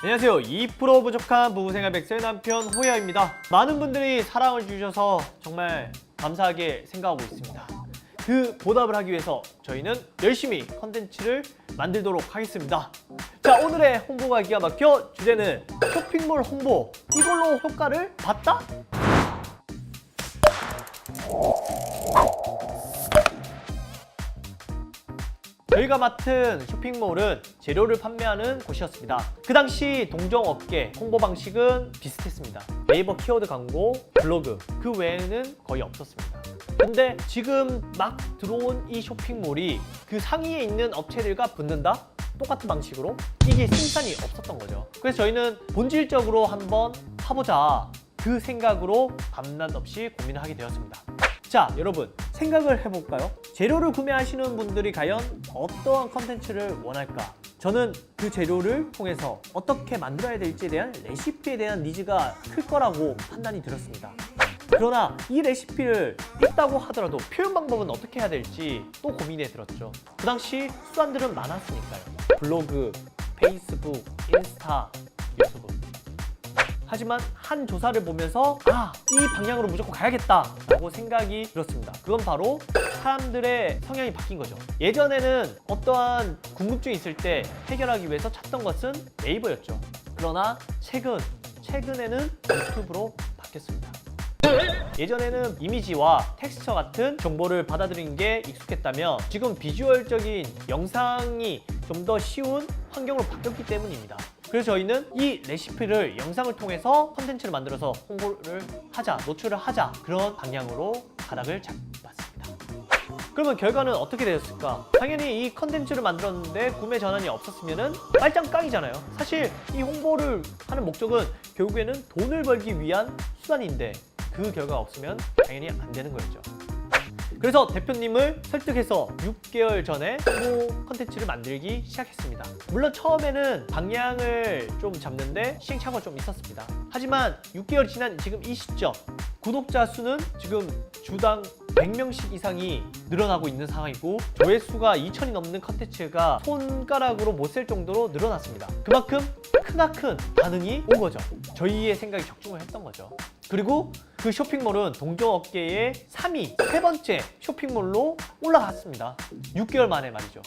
안녕하세요. 2% 부족한 부부생활 백세 남편 호야입니다. 많은 분들이 사랑을 주셔서 정말 감사하게 생각하고 있습니다. 그 보답을 하기 위해서 저희는 열심히 컨텐츠를 만들도록 하겠습니다. 자, 오늘의 홍보가 기가 막혀 주제는 쇼핑몰 홍보. 이걸로 효과를 봤다? 저희가 맡은 쇼핑몰은 재료를 판매하는 곳이었습니다. 그 당시 동종업계 홍보 방식은 비슷했습니다. 네이버 키워드 광고, 블로그 그 외에는 거의 없었습니다. 근데 지금 막 들어온 이 쇼핑몰이 그 상위에 있는 업체들과 붙는다? 똑같은 방식으로 이게 생산이 없었던 거죠. 그래서 저희는 본질적으로 한번 타보자 그 생각으로 밤낮 없이 고민을 하게 되었습니다. 자, 여러분 생각을 해볼까요? 재료를 구매하시는 분들이 과연 어떠한 컨텐츠를 원할까? 저는 그 재료를 통해서 어떻게 만들어야 될지에 대한 레시피에 대한 니즈가 클 거라고 판단이 들었습니다. 그러나 이 레시피를 있다고 하더라도 표현 방법은 어떻게 해야 될지 또 고민이 들었죠. 그 당시 수단들은 많았으니까요. 블로그, 페이스북, 인스타, 유튜브. 하지만 한 조사를 보면서 아, 이 방향으로 무조건 가야겠다 라고 생각이 들었습니다. 그건 바로 사람들의 성향이 바뀐 거죠. 예전에는 어떠한 궁금증이 있을 때 해결하기 위해서 찾던 것은 네이버였죠. 그러나 최근, 최근에는 유튜브로 바뀌었습니다. 예전에는 이미지와 텍스처 같은 정보를 받아들이는 게 익숙했다면 지금 비주얼적인 영상이 좀 더 쉬운 환경으로 바뀌었기 때문입니다. 그래서 저희는 이 레시피를 영상을 통해서 컨텐츠를 만들어서 홍보를 하자, 노출을 하자 그런 방향으로 가닥을 잡았습니다. 그러면 결과는 어떻게 되었을까? 당연히 이 컨텐츠를 만들었는데 구매 전환이 없었으면 빨짱 깡이잖아요. 사실 이 홍보를 하는 목적은 결국에는 돈을 벌기 위한 수단인데 그 결과가 없으면 당연히 안 되는 거였죠. 그래서 대표님을 설득해서 6개월 전에 홍보 컨텐츠를 만들기 시작했습니다. 물론 처음에는 방향을 좀 잡는데 시행착오가 좀 있었습니다. 하지만 6개월 지난 지금 이 시점 구독자 수는 지금 주당 100명씩 이상이 늘어나고 있는 상황이고 조회수가 2천이 넘는 컨텐츠가 손가락으로 못 셀 정도로 늘어났습니다. 그만큼 크나큰 반응이 온 거죠. 저희의 생각이 적중을 했던 거죠. 그리고 그 쇼핑몰은 동종업계의 3위, 세 번째 쇼핑몰로 올라갔습니다. 6개월 만에 말이죠.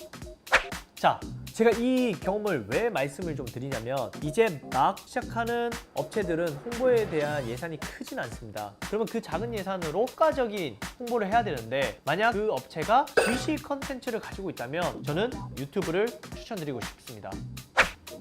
자, 제가 이 경험을 왜 말씀을 좀 드리냐면 이제 막 시작하는 업체들은 홍보에 대한 예산이 크진 않습니다. 그러면 그 작은 예산으로 효과적인 홍보를 해야 되는데 만약 그 업체가 GC 컨텐츠를 가지고 있다면 저는 유튜브를 추천드리고 싶습니다.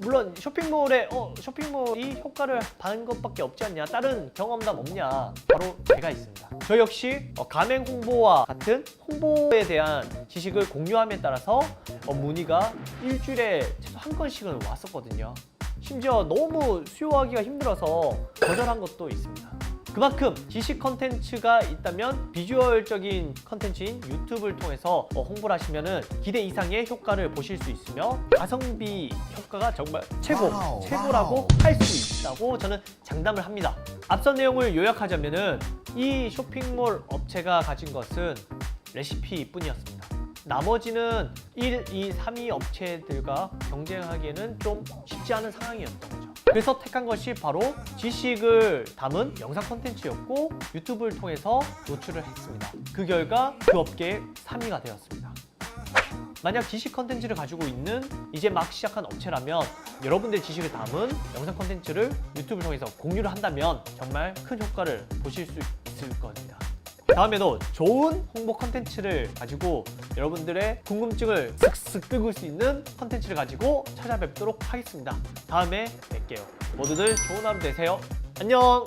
물론 쇼핑몰에 어 쇼핑몰이 효과를 받은 것밖에 없지 않냐. 다른 경험담 없냐. 바로 제가 있습니다. 저 역시 어, 가맹 홍보와 같은 홍보에 대한 지식을 공유함에 따라서 어, 문의가 일주일에 최소 한 건씩은 왔었거든요. 심지어 너무 수요하기가 힘들어서 거절한 것도 있습니다 그만큼 지식 컨텐츠가 있다면 비주얼적인 컨텐츠인 유튜브를 통해서 어, 홍보를 하시면 기대 이상의 효과를 보실 수 있으며 가성비 효과가 정말 최고, 와우, 최고라고. 할 수 있다고 저는 장담을 합니다. 앞선 내용을 요약하자면 은 이 쇼핑몰 업체가 가진 것은 레시피뿐이었습니다. 나머지는 1, 2, 3위 업체들과 경쟁하기에는 좀 쉽지 않은 상황이었던 거죠. 그래서 택한 것이 바로 지식을 담은 영상 콘텐츠였고 유튜브를 통해서 노출을 했습니다. 그 결과 그 업계의 3위가 되었습니다. 만약 지식 컨텐츠를 가지고 있는 이제 막 시작한 업체라면 여러분들의 지식을 담은 영상 컨텐츠를 유튜브를 통해서 공유를 한다면 정말 큰 효과를 보실 수 있을 겁니다. 다음에도 좋은 홍보 컨텐츠를 가지고 여러분들의 궁금증을 슥슥 끄을 수 있는 컨텐츠를 가지고 찾아뵙도록 하겠습니다. 다음에 뵐게요. 모두들 좋은 하루 되세요. 안녕!